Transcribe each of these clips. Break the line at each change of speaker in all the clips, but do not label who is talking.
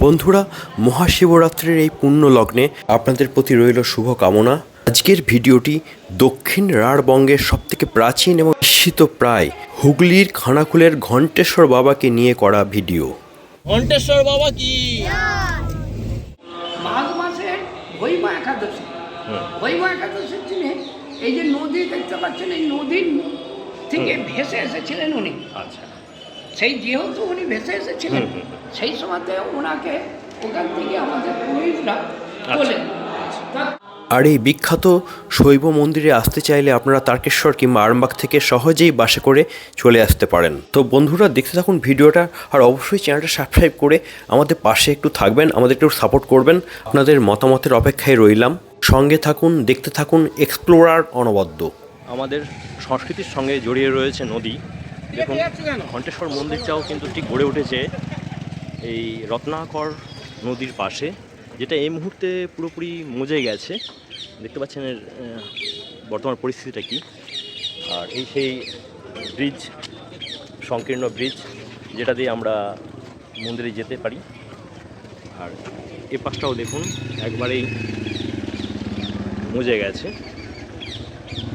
বন্ধুরা মহাশিবরাত্রির এই পুণ্য লগ্নে আপনাদের প্রতি রইল শুভ কামনা আজকের ভিডিওটি দক্ষিণ রাঢ়বঙ্গের সবথেকে প্রাচীন এবং বিস্মিত প্রায় হুগলির খানাকুলের ঘণ্টেশ্বর বাবাকে নিয়ে করা ভিডিও।
ঘণ্টেশ্বর বাবা কি?
মাঘ একাদশী। একাদশীর দিনে এই যে নদী দেখতে পাচ্ছেন এই নদীর থেকে ভেসে এসেছিলেন উনি।
আচ্ছা।
সেই যেহেতু উনি ভেসে এসেছিলেন সেই সময়তে ওনাকে ওখান থেকে আমাদের পুরোহিতরা তোলেন তা-
আর এই বিখ্যাত শৈব মন্দিরে আসতে চাইলে আপনারা তারকেশ্বর কিংবা আরামবাগ থেকে সহজেই বাসে করে চলে আসতে পারেন। তো বন্ধুরা দেখতে থাকুন ভিডিওটা আর অবশ্যই চ্যানেলটা সাবস্ক্রাইব করে আমাদের পাশে একটু থাকবেন আমাদের একটু সাপোর্ট করবেন। আপনাদের মতামতের অপেক্ষায় রইলাম। সঙ্গে থাকুন দেখতে থাকুন এক্সপ্লোরার অনবদ্য।
আমাদের সংস্কৃতির সঙ্গে জড়িয়ে রয়েছে নদী। দেখুন ঘণ্টেশ্বর মন্দিরটাও কিন্তু ঠিক গড়ে উঠেছে এই রত্নাকর নদীর পাশে যেটা এই মুহূর্তে পুরোপুরি মজে গেছে। দেখতে পাচ্ছেন এর বর্তমান পরিস্থিতিটা কি। আর এই সেই ব্রিজ সংকীর্ণ ব্রিজ যেটা দিয়ে আমরা মন্দিরে যেতে পারি। আর এ পাশটাও দেখুন একবারেই মজে গেছে।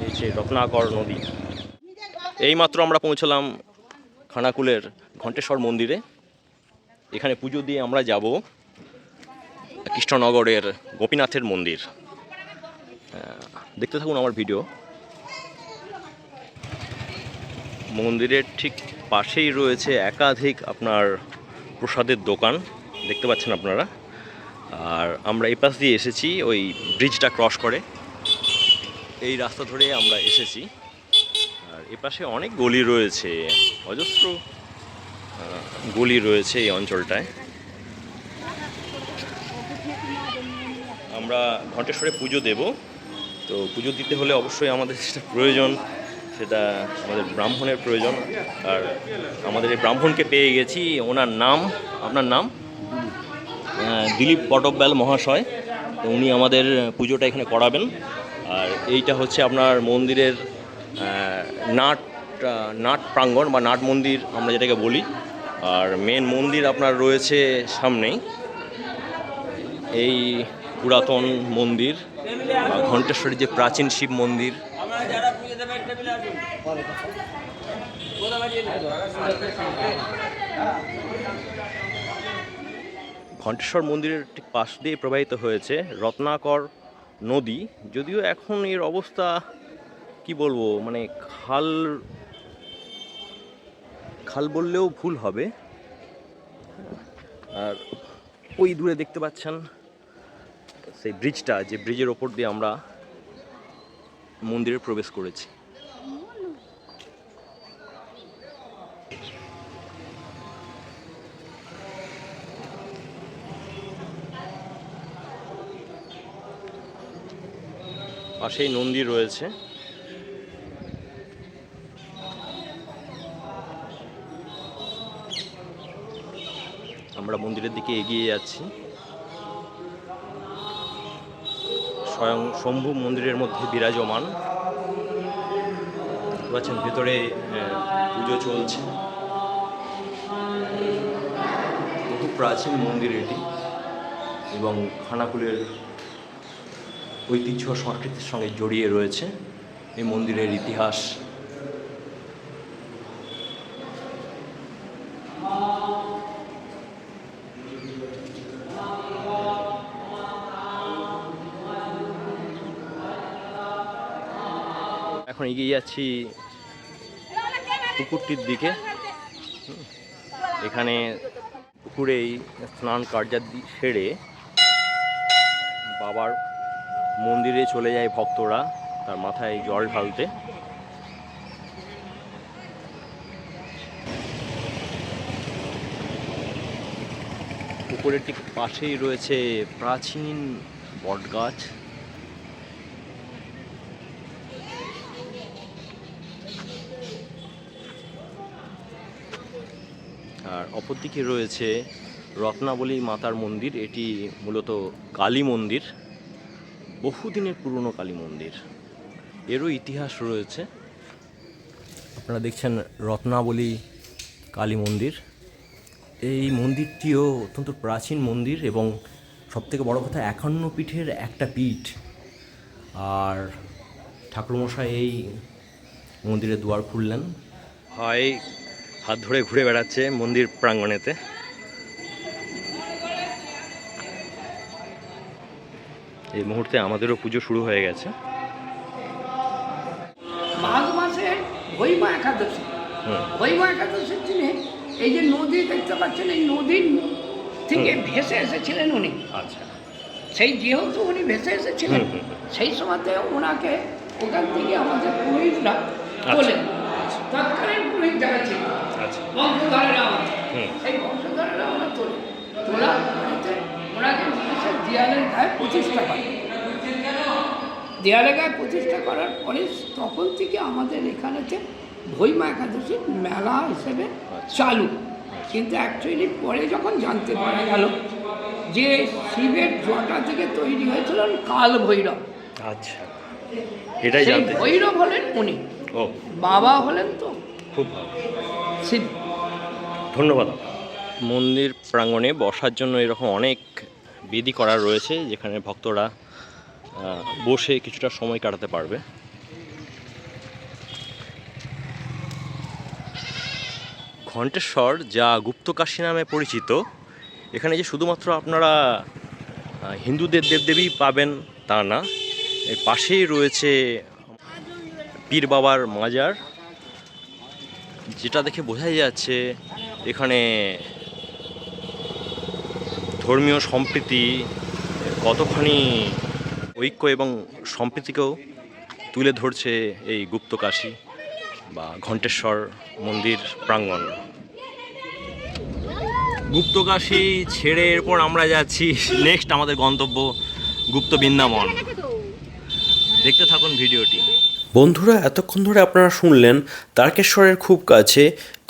এই যে রত্নাকর নদী। এইমাত্র আমরা পৌঁছলাম খানাকুলের ঘণ্টেশ্বর মন্দিরে। এখানে পুজো দিয়ে আমরা যাব কৃষ্ণনগরের গোপীনাথের মন্দির। দেখতে থাকুন আমার ভিডিও। মন্দিরের ঠিক পাশেই রয়েছে একাধিক আপনার প্রসাদের দোকান। দেখতে পাচ্ছেন আপনারা। আর আমরা এই পাশ দিয়ে এসেছি, ওই ব্রিজটা ক্রস করে। এই রাস্তা ধরে আমরা এসেছি। এপাশে অনেক গলি রয়েছে, অজস্র গলি রয়েছে এই অঞ্চলটায়। আমরা ঘণ্টেশ্বরে পুজো দেব, তো পুজো দিতে হলে অবশ্যই আমাদের সেটা প্রয়োজন, সেটা আমাদের ব্রাহ্মণের প্রয়োজন। আর আমাদের এই ব্রাহ্মণকে পেয়ে গেছি, ওনার নাম, আপনার নাম? দিলীপ পটব্যাল মহাশয়, তো উনি আমাদের পুজোটা এখানে করাবেন। আর এইটা হচ্ছে আপনার মন্দিরের নাট নাট প্রাঙ্গণ বা নাট মন্দির আমরা যেটাকে বলি। আর মেন মন্দির আপনার রয়েছে সামনেই। এই পুরাতন মন্দির ঘণ্টেশ্বরী যে প্রাচীন শিব মন্দির। ঘণ্টেশ্বর মন্দিরের ঠিক পাশ দিয়ে প্রবাহিত হয়েছে রত্নাকর নদী। যদিও এখন এর অবস্থা কি বলব মানে খাল খাল বললেও ভুল হবে। আর ওই দূরে দেখতে পাচ্ছেন সেই ব্রিজটা যে ব্রিজের ওপর দিয়ে আমরা মন্দিরে প্রবেশ করেছি। পাশেই নন্দী রয়েছে। আমরা মন্দিরের দিকে এগিয়ে যাচ্ছি। স্বয়ং শম্ভু মন্দিরের মধ্যে বিরাজমান। পাচ্ছেন ভেতরে পুজো চলছে। বহু প্রাচীন মন্দির এটি এবং খানাকুলের ঐতিহ্য সংস্কৃতির সঙ্গে জড়িয়ে রয়েছে। এই মন্দিরের ইতিহাস এখন এগিয়ে যাচ্ছি পুকুরটির দিকে। এখানে পুকুরেই স্নান কার্যাদি সেরে বাবার মন্দিরে চলে যায় ভক্তরা, তার মাথায় জল ঢালতে পুকুরের ঠিক পাশেই রয়েছে প্রাচীন বটগাছ আর অপরদিকে রয়েছে রত্নাবলী মাতার মন্দির। এটি মূলত কালী মন্দির, বহুদিনের পুরনো কালী মন্দির। এরও ইতিহাস রয়েছে। আপনারা দেখছেন রত্নাবলী কালী মন্দির। এই মন্দিরটিও অত্যন্ত প্রাচীন মন্দির এবং সবথেকে বড় কথা, একান্ন পীঠের একটা পীঠ। আর ঠাকুরমশাই এই মন্দিরের দুয়ার খুললেন। হয় হাত ধরে ঘুরে বেড়াচ্ছে মন্দির প্রাঙ্গণেতে। এই মুহূর্তে আমাদেরও পুজো শুরু হয়ে গেছে।
মাঘ মাসে ভৈমা একাদশী। ভৈমা একাদশীর দিনে এই যে নদী দেখতে পাচ্ছেন এই নদীর থেকে ভেসে এসেছিলেন উনি।
আচ্ছা।
সেই যেহেতু উনি ভেসে এসেছিলেন। সেই সময়তে ওনাকে ওখান থেকে আমাদের পুরোহিতরা তোলেন তৎকালীন পুরোহিত যারা ছিল
আচ্ছা
বংশধরেরা সেই বংশধরেরা তোলে ওনাকে দেয়ালের গায়ে প্রতিষ্ঠা করে। দেয়ালে গায়ে প্রতিষ্ঠা করার পরে তখন থেকে আমাদের এখানেতে ভৈমা একাদশী মেলা হিসেবে চালু। কিন্তু অ্যাকচুয়ালি পরে যখন জানতে পারা গেল যে শিবের জটা থেকে তৈরি হয়েছিল কাল ভৈরব।
আচ্ছা। এটাই জানতে
ভৈরব হলেন উনি।
ও।
বাবা হলেন তো
খুব ভালো। ধন্যবাদ। মন্দির প্রাঙ্গণে বসার জন্য এরকম অনেক বেদি করা রয়েছে যেখানে ভক্তরা বসে কিছুটা সময় কাটাতে পারবে। ঘণ্টেশ্বর যা গুপ্তকাশী নামে পরিচিত এখানে যে শুধুমাত্র আপনারা হিন্দুদের দেবদেবী পাবেন তা না এর পাশেই রয়েছে পীর বাবার মাজার। যেটা দেখে বোঝাই যাচ্ছে, এখানে ধর্মীয় সম্প্রীতি কতখানি ঐক্য এবং সম্প্রীতিকেও তুলে ধরছে এই গুপ্তকাশী বা ঘণ্টেশ্বর মন্দির প্রাঙ্গণ। গুপ্তকাশী ছেড়ে এরপর আমরা যাচ্ছি নেক্সট আমাদের গন্তব্য গুপ্ত বৃন্দাবন। দেখতে থাকুন ভিডিওটি।
বন্ধুরা, এতক্ষণ ধরে আপনারা শুনলেন তারকেশ্বরের খুব কাছে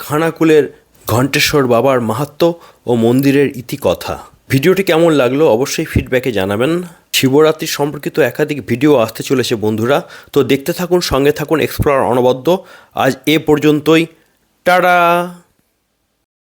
খানাকুলের ঘণ্টেশ্বর বাবার মাহাত্ম ও মন্দিরের ইতিকথা। ভিডিওটি কেমন লাগল অবশ্যই ফিডব্যাকে জানাবেন। শিবরাত্রি সম্পর্কিত একাধিক ভিডিও আসতে চলেছে বন্ধুরা, তো দেখতে থাকুন, সঙ্গে থাকুন এক্সপ্লোর অনবদ্য। আজ এ পর্যন্তই। টাটা!